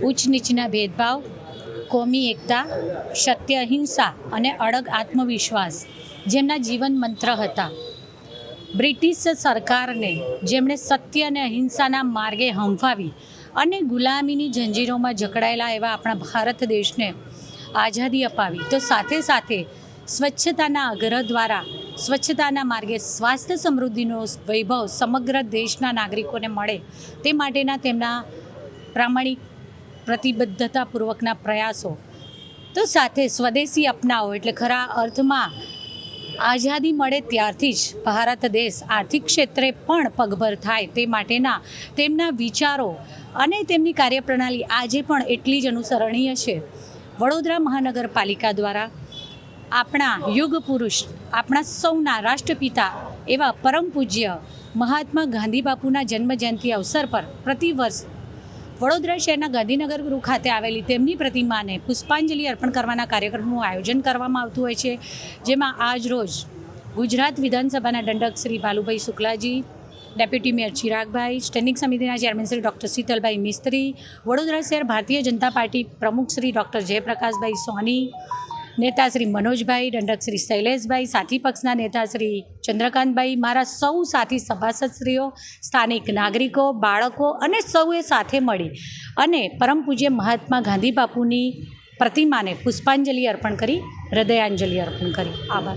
ઉચ્ચ નીચના ભેદભાવ, કોમી એકતા, સત્ય અહિંસા અને અડગ આત્મવિશ્વાસ જેમના જીવન મંત્ર હતા. બ્રિટિશ સરકારને જેમણે સત્ય અને અહિંસાના માર્ગે હંફાવી અને ગુલામીની જંજીરોમાં જકડાયેલા એવા આપણા ભારત દેશને આઝાદી અપાવી, તો સાથે સાથે સ્વચ્છતાના આગ્રહ દ્વારા, સ્વચ્છતાના માર્ગે સ્વાસ્થ્ય સમૃદ્ધિનો વૈભવ સમગ્ર દેશના નાગરિકોને મળે તે માટેના તેમના પ્રામાણિક પ્રતિબદ્ધતાપૂર્વકના પ્રયાસો તો સાથે સ્વદેશી અપનાવો એટલે ખરા અર્થમાં આઝાદી મળે ત્યારથી જ ભારત દેશ આર્થિક ક્ષેત્રે પણ પગભર થાય તે માટેના તેમના વિચારો અને તેમની કાર્યપ્રણાલી આજે પણ એટલી જ અનુસરણીય છે. વડોદરા મહાનગરપાલિકા દ્વારા આપણા યુગ પુરુષ, આપણા સૌના રાષ્ટ્રપિતા એવા પરમ પૂજ્ય મહાત્મા ગાંધી બાપુના જન્મજયંતિ અવસર પર પ્રતિવર્ષ વડોદરા શહેરના ગાંધીનગર ગૃહ ખાતે આવેલી તેમની પ્રતિમાને પુષ્પાંજલિ અર્પણ કરવાના કાર્યક્રમનું આયોજન કરવામાં આવતું હોય છે, જેમાં આજ રોજ ગુજરાત વિધાનસભાના દંડક Shri Bhalubhai Shuklaji, deputy mayor Chiragbhai, standing સમિતિના ચેરમેન શ્રી ડૉક્ટર શીતલભાઈ મિસ્ત્રી, વડોદરા શહેર ભારતીય જનતા પાર્ટી પ્રમુખ શ્રી ડૉક્ટર જયપ્રકાશભાઈ સોની નેતા શ્રી મનોજભાઈ દંડક શ્રી શૈલેષભાઈ, સાથી પક્ષના નેતા શ્રી ચંદ્રકાંતભાઈ, મારા સૌ સાથી સભાસદશ્રીઓ, સ્થાનિક નાગરિકો, બાળકો અને સૌએ સાથે મળી અને પરમ પૂજ્ય મહાત્મા ગાંધી બાપુની પ્રતિમાને પુષ્પાંજલિ અર્પણ કરી, હૃદયાંજલિ અર્પણ કરી. આભાર.